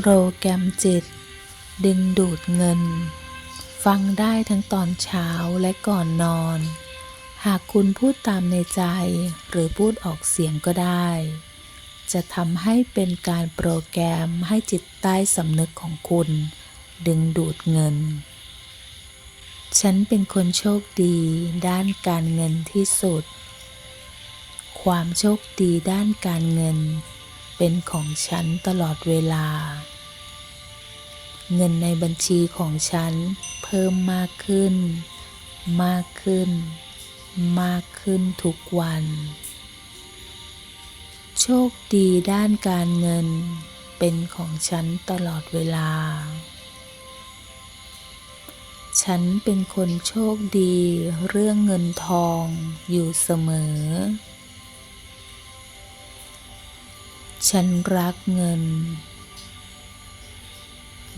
โปรแกรมจิต ดึงดูดเงิน ฟังได้ทั้งตอนเช้าและก่อนนอน หากคุณพูดตามในใจหรือพูดออกเสียงก็ได้ จะทำให้เป็นการโปรแกรมให้จิตใต้สำนึกของคุณ ดึงดูดเงิน ฉันเป็นคนโชคดีด้านการเงินที่สุด ความโชคดีด้านการเงิน เป็นของฉันตลอดเวลา เงินในบัญชีของฉันเพิ่มมากขึ้น มากขึ้น มากขึ้นทุกวัน โชคดีด้านการเงิน เป็นของฉันตลอดเวลา ฉันเป็นคนโชคดีเรื่องเงินทองอยู่เสมอ ฉันรักเงิน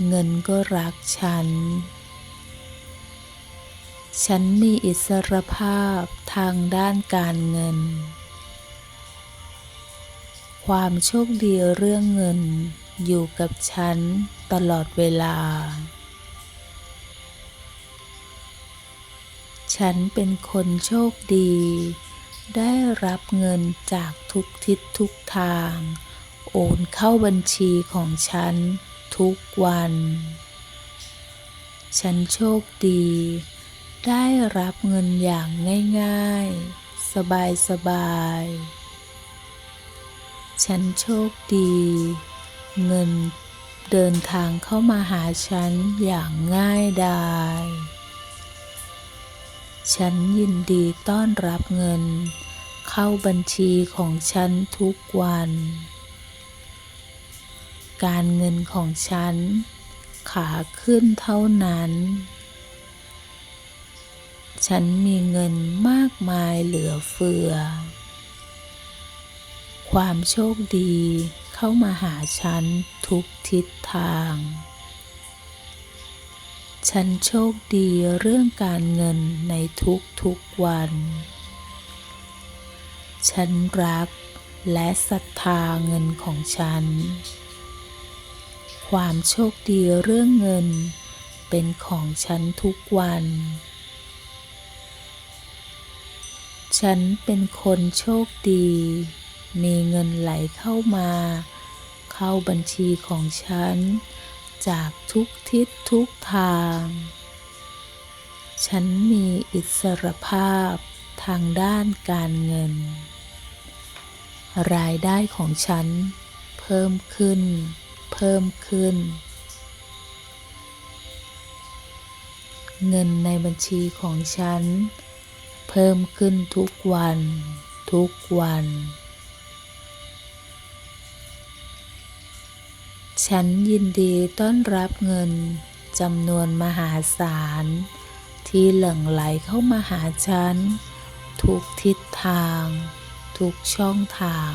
เงินก็รักฉัน ฉันมีอิสรภาพทางด้านการเงิน ความโชคดีเรื่องเงินอยู่กับฉันตลอดเวลา ฉันเป็นคนโชคดี ได้รับเงินจากทุกทิศทุกทาง โอนเข้าบัญชีของฉันทุกวัน ฉันโชคดี ได้รับเงินอย่างง่าย ๆ สบายๆฉันโชคดี เงินเดินทางเข้ามาหาฉันอย่างง่ายดาย ฉันยินดีต้อนรับเงิน เข้าบัญชีของฉันทุกวัน การเงินของฉัน ขาขึ้นเท่านั้น ฉันมีเงินมากมายเหลือเฟือ ความโชคดีเข้ามาหาฉันทุกทิศทาง ฉันโชคดีเรื่องการเงินในทุกๆวัน ฉันรักและศรัทธาเงินของฉัน ความโชคดีเรื่องเงิน เป็นของฉันทุกวัน ฉันเป็นคนโชคดี มีเงินไหลเข้ามา เข้าบัญชีของฉัน จากทุกทิศทุกทาง ฉันมีอิสรภาพทางด้านการเงิน รายได้ของฉันเพิ่มขึ้น เพิ่มขึ้น เงินในบัญชีของฉัน เพิ่มขึ้นทุกวัน ทุกวัน ฉันยินดีต้อนรับเงินจำนวนมหาศาล ที่หลั่งไหลเข้ามาหาฉัน ทุกทิศทาง ทุกช่องทาง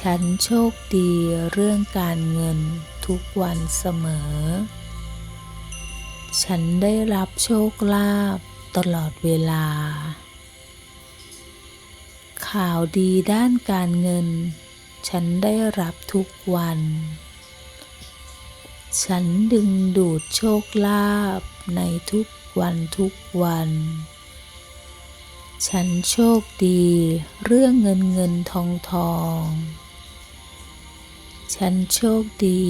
ฉันโชคดีเรื่องการเงินทุกวันเสมอ ฉันได้รับโชคลาภตลอดเวลา ข่าวดีด้านการเงิน ฉันได้รับทุกวัน ฉันดึงดูดโชคลาภในทุกวันทุกวัน ฉันโชคดีเรื่องเงินเงินทองทอง ฉันโชคดี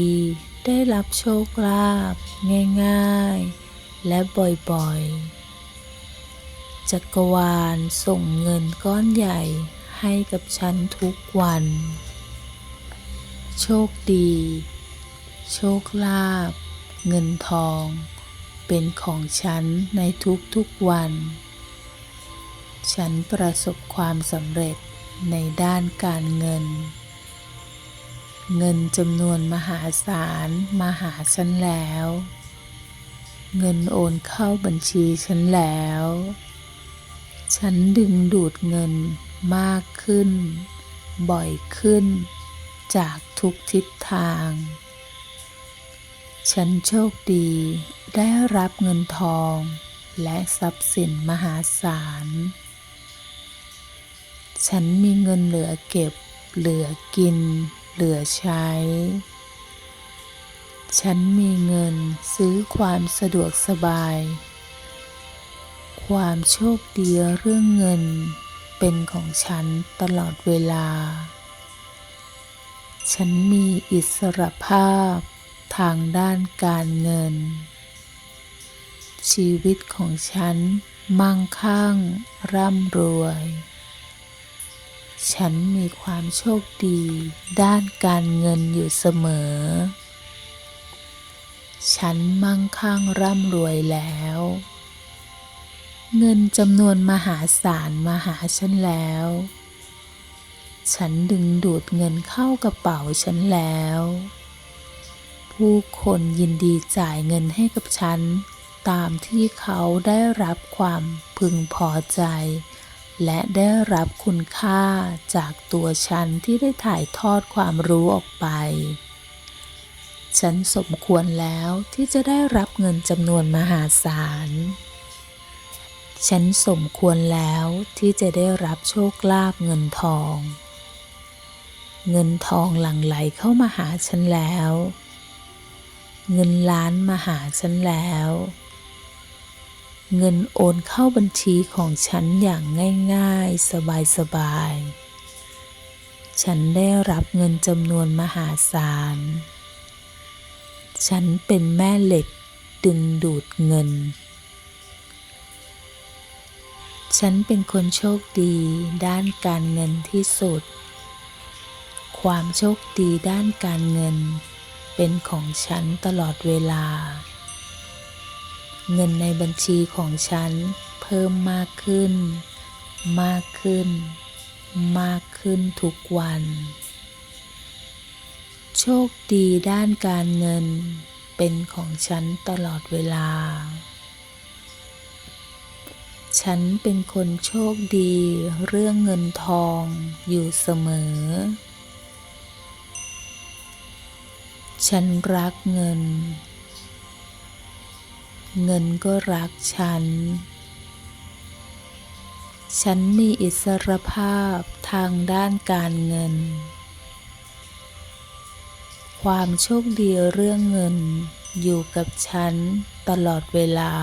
ได้รับโชคลาภง่ายๆ และบ่อยๆ จักรวาลส่งเงินก้อนใหญ่ให้กับฉันทุกวัน โชคดี โชคลาภเงินทอง เป็นของฉันในทุกๆวัน ฉันประสบความสำเร็จในด้านการเงิน เงินจำนวนมหาศาลมาหาฉันแล้ว เงินโอนเข้าบัญชีฉันแล้ว ฉันดึงดูดเงินมากขึ้น บ่อยขึ้น จากทุกทิศทาง ฉันโชคดีได้รับเงินทองและทรัพย์สินมหาศาล ฉันมีเงินเหลือเก็บ เหลือกิน เหลือใช้ ฉันมีเงินซื้อความสะดวกสบาย ความโชคดีเรื่องเงินเป็นของฉันตลอดเวลา ฉันมีอิสรภาพทางด้านการเงิน ชีวิตของฉันมั่งคั่งร่ำรวย ฉันมีความโชคดี ด้านการเงินอยู่เสมอ ฉันมั่งคั่งร่ำรวยแล้ว เงินจำนวนมหาศาลมาหาฉันแล้ว ฉันดึงดูดเงินเข้ากระเป๋าฉันแล้ว ผู้คนยินดีจ่ายเงินให้กับฉัน ตามที่เขาได้รับความพึงพอใจ และได้รับคุณค่าจากตัวฉันที่ได้ถ่ายทอดความรู้ออกไป ฉันสมควรแล้วที่จะได้รับเงินจำนวนมหาศาล ฉันสมควรแล้วที่จะได้รับโชคลาภเงินทอง เงินทองหลั่งไหลเข้ามาหาฉันแล้ว เงินล้านมาหาฉันแล้ว เงินโอนเข้าบัญชีของฉันอย่างง่ายๆ สบายๆ ฉันได้รับเงินจำนวนมหาศาล ฉันเป็นแม่เหล็กดึงดูดเงิน ฉันเป็นคนโชคดีด้านการเงินที่สุด ความโชคดีด้านการเงินเป็นของฉันตลอดเวลา เงินในบัญชีของฉันเพิ่มมากขึ้น มากขึ้น มากขึ้นทุกวัน โชคดีด้านการเงินเป็นของฉันตลอดเวลา ฉันเป็นคนโชคดีเรื่องเงินทองอยู่เสมอ ฉันรักเงิน เงินก็รักฉัน ฉันมีอิสรภาพทางด้านการเงิน ความโชคดีเรื่องเงินอยู่กับฉันตลอดเวลา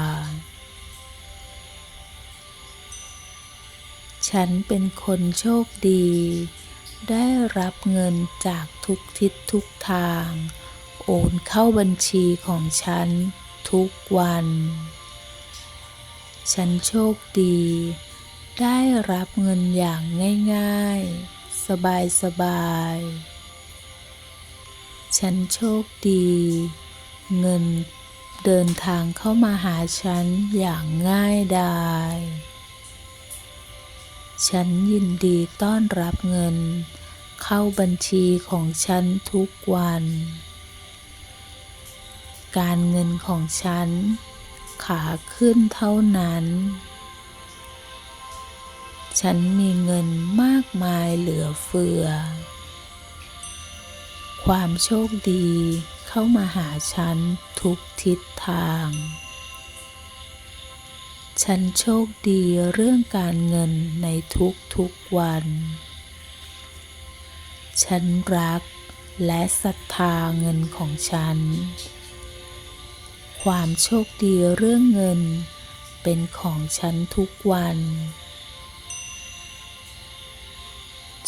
ฉันเป็นคนโชคดี ได้รับเงินจากทุกทิศทุกทาง โอนเข้าบัญชีของฉัน ทุกวัน ฉันโชคดี ได้รับเงินอย่างง่ายๆ สบายๆฉันโชคดี เงินเดินทางเข้ามาหาฉันอย่างง่ายดายฉันยินดีต้อนรับเงิน เข้าบัญชีของฉันทุกวัน การเงินของฉัน ขาขึ้นเท่านั้น ฉันมีเงินมากมายเหลือเฟือ ความโชคดีเข้ามาหาฉันทุกทิศทาง ฉันโชคดีเรื่องการเงินในทุกทุกๆวัน ฉันรักและศรัทธาเงินของฉัน ความโชคดีเรื่องเงิน เป็นของฉันทุกวัน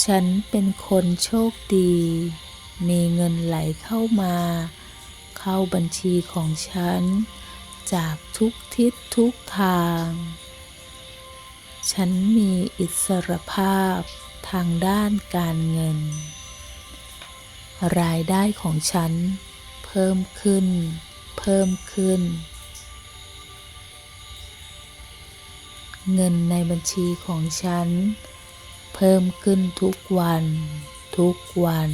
ฉันเป็นคนโชคดี มีเงินไหลเข้ามา เข้าบัญชีของฉัน จากทุกทิศทุกทาง ฉันมีอิสรภาพทางด้านการเงิน รายได้ของฉันเพิ่มขึ้น พิ่มขึ้น เงินในบัญชีของฉัน เพิ่มขึ้นทุกวัน ทุกวัน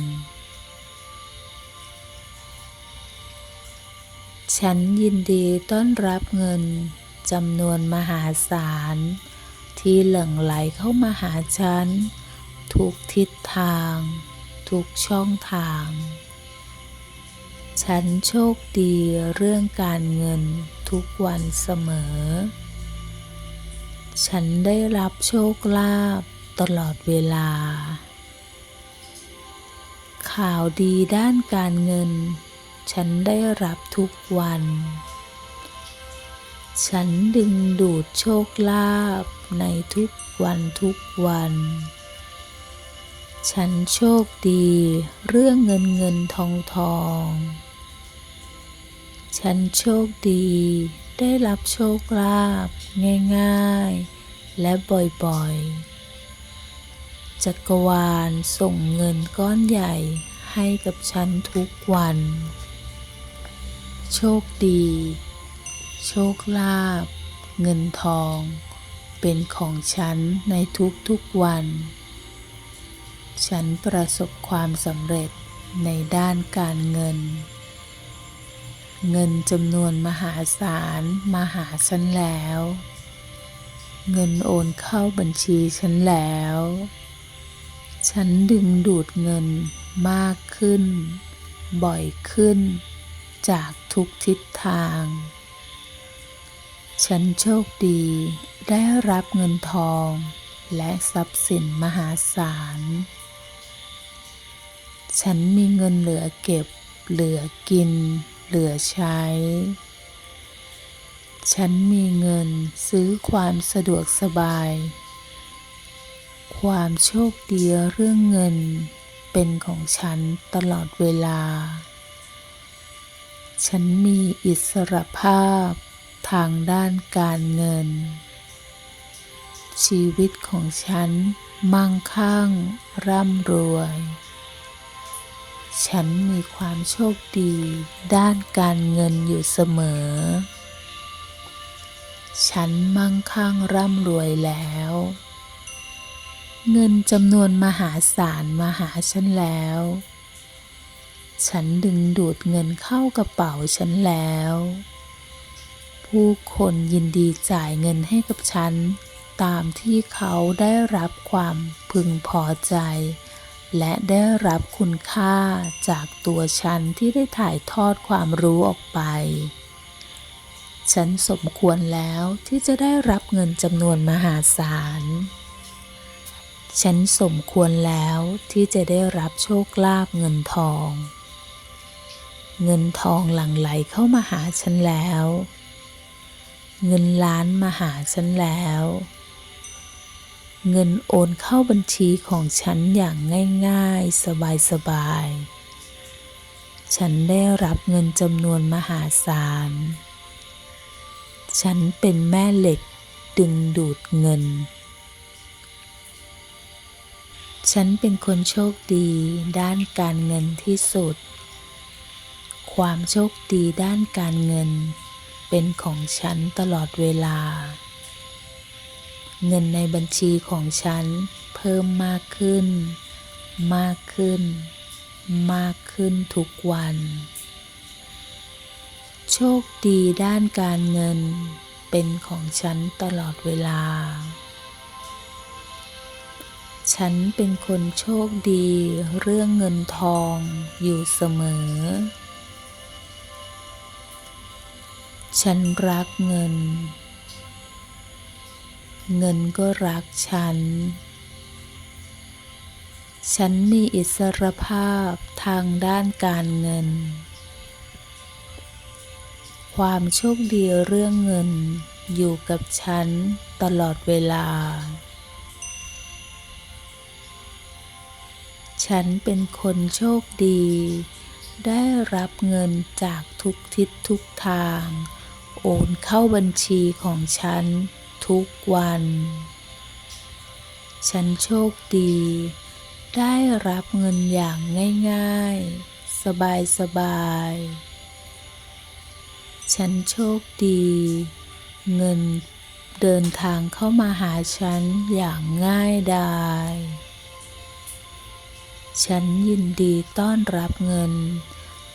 ฉันยินดีต้อนรับเงินจำนวนมหาศาล ที่หลั่งไหลเข้ามาหาฉัน ทุกทิศทาง ทุกช่องทาง ฉันโชคดีเรื่องการเงินทุกวันเสมอ ฉันได้รับโชคลาภตลอดเวลา ข่าวดีด้านการเงิน ฉันได้รับทุกวัน ฉันดึงดูดโชคลาภในทุกวันทุกวัน ฉันโชคดีเรื่องเงินเงินทองทอง ฉันโชคดีได้รับโชคลาภง่ายๆ และบ่อยๆ จักรวาลส่งเงินก้อนใหญ่ให้กับฉันทุกวัน โชคดี โชคลาภเงินทอง เป็นของฉันในทุกๆวัน ฉันประสบความสำเร็จในด้านการเงิน เงินจำนวนมหาศาลมาหาฉันแล้ว เงินโอนเข้าบัญชีฉันแล้ว ฉันดึงดูดเงินมากขึ้น บ่อยขึ้น จากทุกทิศทาง ฉันโชคดีได้รับเงินทองและทรัพย์สินมหาศาล ฉันมีเงินเหลือเก็บ เหลือกิน เหลือใช้ ฉันมีเงินซื้อความสะดวกสบาย ความโชคดีเรื่องเงิน เป็นของฉันตลอดเวลา ฉันมีอิสรภาพทางด้านการเงิน ชีวิตของฉันมั่งคั่งร่ำรวย ฉันมีความโชคดี ด้านการเงินอยู่เสมอ ฉันมั่งคั่งร่ำรวยแล้ว เงินจำนวนมหาศาลมาหาฉันแล้ว ฉันดึงดูดเงินเข้ากระเป๋าฉันแล้ว ผู้คนยินดีจ่ายเงินให้กับฉัน ตามที่เขาได้รับความพึงพอใจ และได้รับคุณค่าจากตัวฉันที่ได้ถ่ายทอดความรู้ออกไป ฉันสมควรแล้วที่จะได้รับเงินจำนวนมหาศาล ฉันสมควรแล้วที่จะได้รับโชคลาภเงินทอง เงินทองหลั่งไหลเข้ามาหาฉันแล้ว เงินล้านมาหาฉันแล้ว เงินโอนเข้าบัญชีของฉันอย่างง่ายๆ สบายๆ ฉันได้รับเงินจำนวนมหาศาล ฉันเป็นแม่เหล็กดึงดูดเงิน ฉันเป็นคนโชคดีด้านการเงินที่สุด ความโชคดีด้านการเงินเป็นของฉันตลอดเวลา เงินในบัญชีของฉันเพิ่มมากขึ้น มากขึ้น มากขึ้นทุกวัน โชคดีด้านการเงินเป็นของฉันตลอดเวลา ฉันเป็นคนโชคดีเรื่องเงินทองอยู่เสมอ ฉันรักเงิน เงินก็รักฉัน ฉันมีอิสรภาพทางด้านการเงิน ความโชคดีเรื่องเงินอยู่กับฉันตลอดเวลา ฉันเป็นคนโชคดี ได้รับเงินจากทุกทิศทุกทาง โอนเข้าบัญชีของฉัน ทุกวัน ฉันโชคดี ได้รับเงินอย่างง่ายๆ สบายๆฉันโชคดี เงินเดินทางเข้ามาหาฉันอย่างง่ายดายฉันยินดีต้อนรับเงิน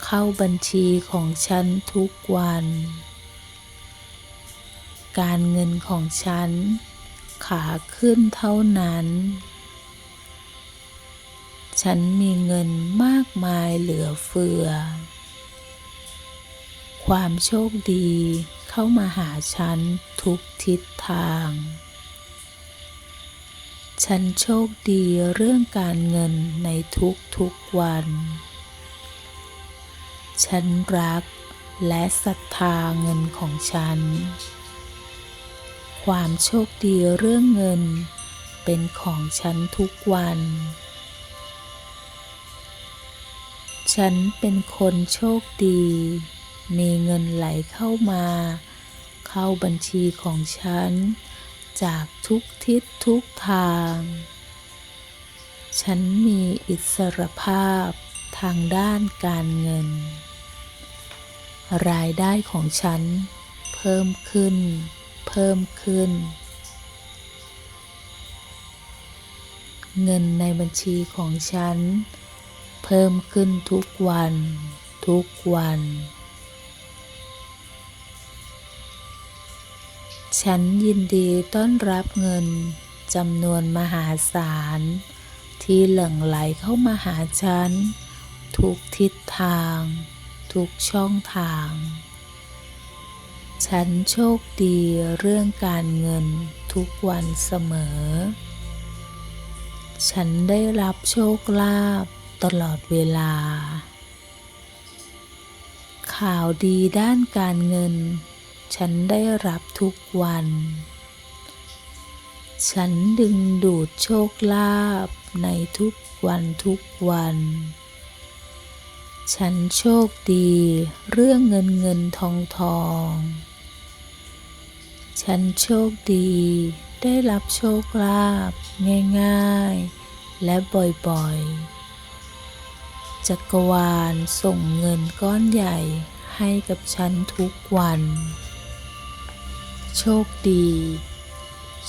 เข้าบัญชีของฉันทุกวัน การเงินของฉัน ขาขึ้นเท่านั้น ฉันมีเงินมากมายเหลือเฟือ ความโชคดีเข้ามาหาฉันทุกทิศทาง ฉันโชคดีเรื่องการเงินในทุกทุกวัน ฉันรักและศรัทธาเงินของฉัน ความโชคดีเรื่องเงิน เป็นของฉันทุกวัน ฉันเป็นคนโชคดี มีเงินไหลเข้ามา เข้าบัญชีของฉัน จากทุกทิศทุกทาง ฉันมีอิสรภาพทางด้านการเงิน รายได้ของฉันเพิ่มขึ้น เพิ่มขึ้น เงินในบัญชีของฉัน เพิ่มขึ้นทุกวัน ทุกวัน ฉันยินดีต้อนรับเงินจำนวนมหาศาล ที่หลั่งไหลเข้ามาหาฉัน ทุกทิศทาง ทุกช่องทาง ฉันโชคดีเรื่องการเงินทุกวันเสมอ ฉันได้รับโชคลาภตลอดเวลา ข่าวดีด้านการเงิน ฉันได้รับทุกวัน ฉันดึงดูดโชคลาภในทุกวันทุกวัน ฉันโชคดีเรื่องเงินเงินทองทอง ฉันโชคดีได้รับโชคลาภง่ายๆ และบ่อยๆ จักรวาลส่งเงินก้อนใหญ่ให้กับฉันทุกวัน โชคดี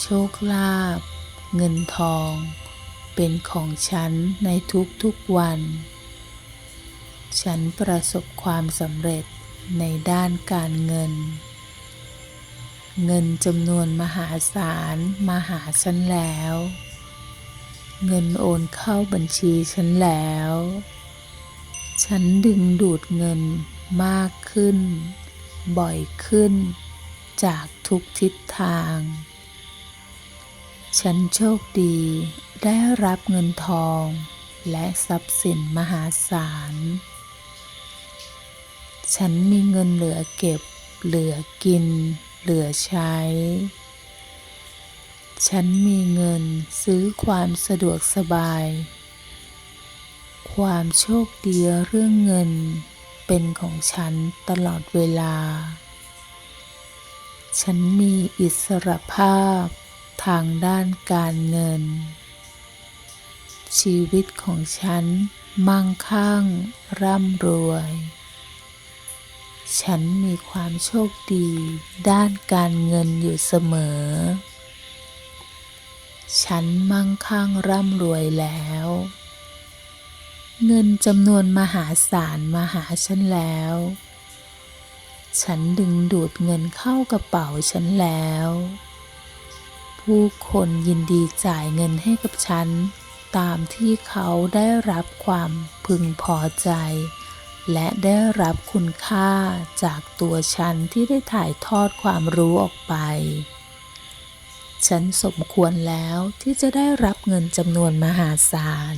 โชคลาภเงินทอง เป็นของฉันในทุกๆวัน ฉันประสบความสำเร็จในด้านการเงิน เงินจำนวนมหาศาลมาหาฉันแล้ว เงินโอนเข้าบัญชีฉันแล้ว ฉันดึงดูดเงินมากขึ้น บ่อยขึ้น จากทุกทิศทาง ฉันโชคดีได้รับเงินทองและทรัพย์สินมหาศาล ฉันมีเงินเหลือเก็บ เหลือกิน เหลือใช้ ฉันมีเงินซื้อความสะดวกสบาย ความโชคดีเรื่องเงินเป็นของฉันตลอดเวลา ฉันมีอิสรภาพทางด้านการเงิน ชีวิตของฉันมั่งคั่งร่ำรวย ฉันมีความโชคดีด้านการเงินอยู่เสมอ ฉันมั่งคั่งร่ำรวยแล้ว เงินจำนวนมหาศาลมาหาฉันแล้ว ฉันดึงดูดเงินเข้ากระเป๋าฉันแล้ว ผู้คนยินดีจ่ายเงินให้กับฉัน ตามที่เขาได้รับความพึงพอใจ และได้รับคุณค่าจากตัวฉันที่ได้ถ่ายทอดความรู้ออกไป ฉันสมควรแล้วที่จะได้รับเงินจำนวนมหาศาล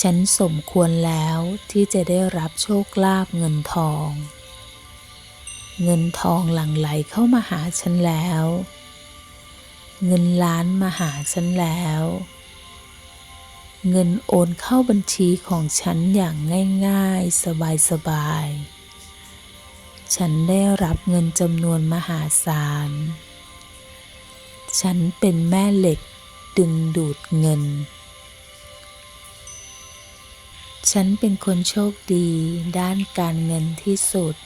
ฉันสมควรแล้วที่จะได้รับโชคลาภเงินทอง เงินทองหลั่งไหลเข้ามาหาฉันแล้ว เงินล้านมาหาฉันแล้ว เงินโอนเข้าบัญชีของฉันอย่างง่ายๆ สบายๆ ฉันได้รับเงินจำนวนมหาศาล ฉันเป็นแม่เหล็กดึงดูดเงิน ฉันเป็นคนโชคดีด้านการเงินที่สุด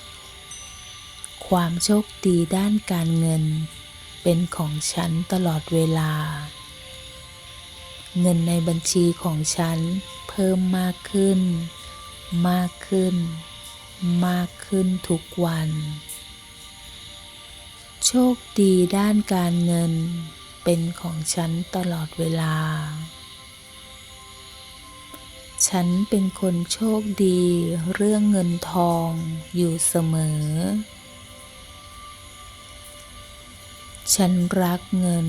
ความโชคดีด้านการเงิน เป็นของฉันตลอดเวลา เงินในบัญชีของฉันเพิ่มมากขึ้น มากขึ้น มากขึ้นทุกวัน โชคดีด้านการเงินเป็นของฉันตลอดเวลา ฉันเป็นคนโชคดีเรื่องเงินทองอยู่เสมอ ฉันรักเงิน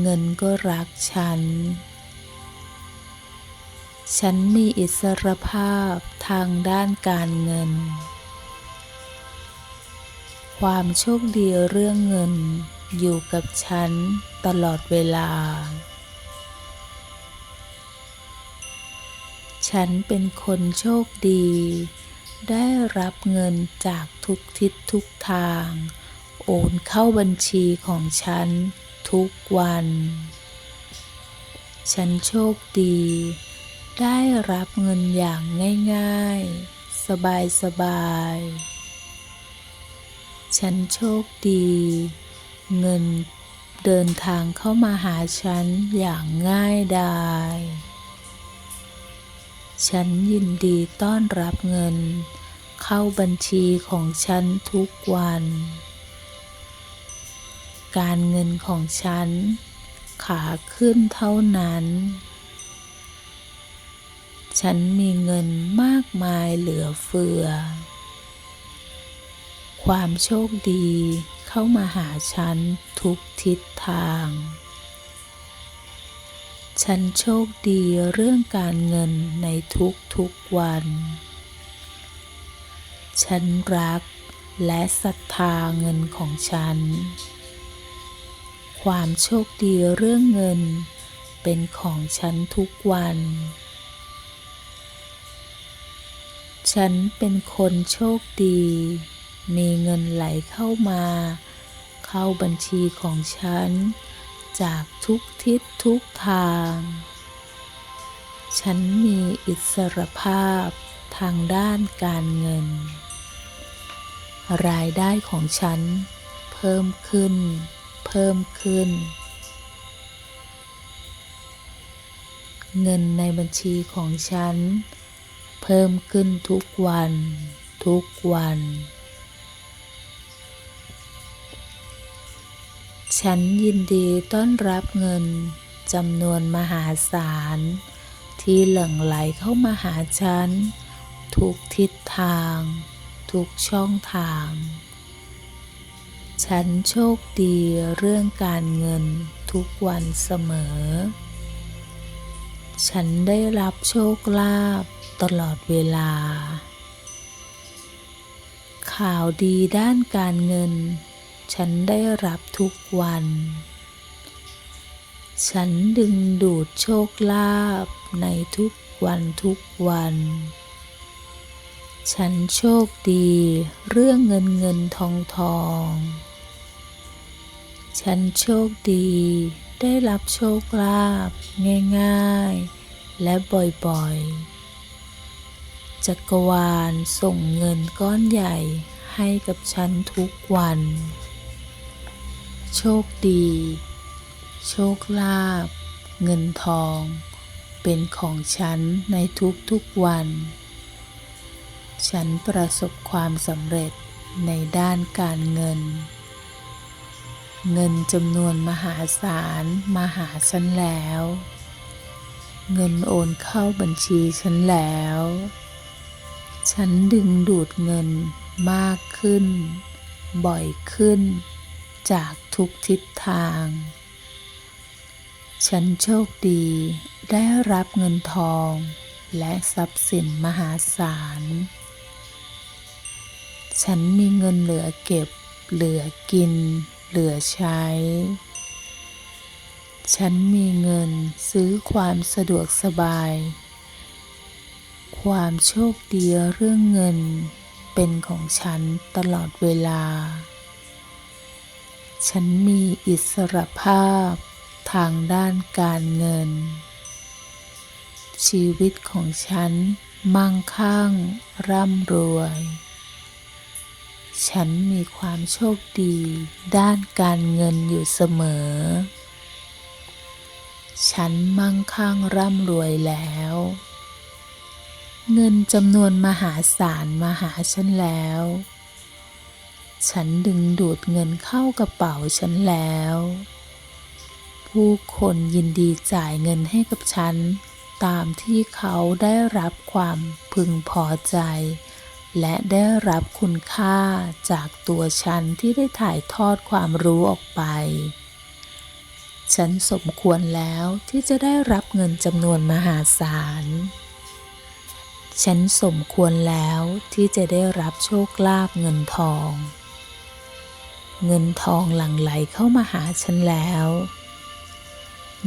เงินก็รักฉัน ฉันมีอิสรภาพทางด้านการเงิน ความโชคดีเรื่องเงินอยู่กับฉันตลอดเวลา ฉันเป็นคนโชคดี ได้รับเงินจากทุกทิศทุกทาง โอนเข้าบัญชีของฉัน ทุกวัน ฉันโชคดี ได้รับเงินอย่างง่ายๆ สบายๆฉันโชคดี เงินเดินทางเข้ามาหาฉันอย่างง่ายดาย ฉันยินดีต้อนรับเงิน เข้าบัญชีของฉันทุกวัน การเงินของฉัน ขาขึ้นเท่านั้น ฉันมีเงินมากมายเหลือเฟือ ความโชคดีเข้ามาหาฉันทุกทิศทาง ฉันโชคดีเรื่องการเงินในทุกทุกๆวัน ฉันรักและศรัทธาเงินของฉัน ความโชคดีเรื่องเงิน เป็นของฉันทุกวัน ฉันเป็นคนโชคดี มีเงินไหลเข้ามา เข้าบัญชีของฉัน จากทุกทิศทุกทาง ฉันมีอิสรภาพทางด้านการเงิน รายได้ของฉันเพิ่มขึ้น เพิ่มขึ้น เงินในบัญชีของฉัน เพิ่มขึ้นทุกวัน ทุกวัน ฉันยินดีต้อนรับเงินจำนวนมหาศาล ที่หลั่งไหลเข้ามาหาฉัน ทุกทิศทาง ทุกช่องทาง ฉันโชคดีเรื่องการเงินทุกวันเสมอ ฉันได้รับโชคลาภตลอดเวลา ข่าวดีด้านการเงิน ฉันได้รับทุกวัน ฉันดึงดูดโชคลาภในทุกวันทุกวัน ฉันโชคดีเรื่องเงินเงินทองทอง ฉันโชคดี ได้รับโชคลาภง่ายๆ และบ่อยๆ จักรวาลส่งเงินก้อนใหญ่ให้กับฉันทุกวัน โชคดี โชคลาภเงินทอง เป็นของฉันในทุกๆวัน ฉันประสบความสำเร็จในด้านการเงิน เงินจำนวนมหาศาลมาหาฉันแล้ว เงินโอนเข้าบัญชีฉันแล้ว ฉันดึงดูดเงินมากขึ้น บ่อยขึ้น จากทุกทิศทาง ฉันโชคดีได้รับเงินทอง และทรัพย์สินมหาศาล ฉันมีเงินเหลือเก็บเหลือกิน เหลือใช้ ฉันมีเงินซื้อความสะดวกสบาย ความโชคดีเรื่องเงินเป็นของฉันตลอดเวลา ฉันมีอิสรภาพทางด้านการเงิน ชีวิตของฉันมั่งคั่งร่ำรวย ฉันมีความโชคดี ด้านการเงินอยู่เสมอ ฉันมั่งคั่งร่ำรวยแล้ว เงินจำนวนมหาศาลมาหาฉันแล้ว ฉันดึงดูดเงินเข้ากระเป๋าฉันแล้ว ผู้คนยินดีจ่ายเงินให้กับฉัน ตามที่เขาได้รับความพึงพอใจ และได้รับคุณค่าจากตัวฉันที่ได้ถ่ายทอดความรู้ออกไป ฉันสมควรแล้วที่จะได้รับเงินจำนวนมหาศาล ฉันสมควรแล้วที่จะได้รับโชคลาภเงินทอง เงินทองหลั่งไหลเข้ามาหาฉันแล้ว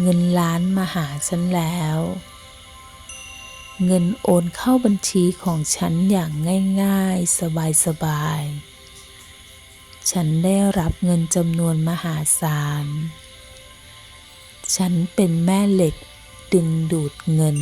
เงินล้านมาหาฉันแล้ว เงินโอนเข้าบัญชีของฉันอย่างง่ายๆ สบายๆ ฉันได้รับเงินจำนวนมหาศาล ฉันเป็นแม่เหล็กดึงดูดเงิน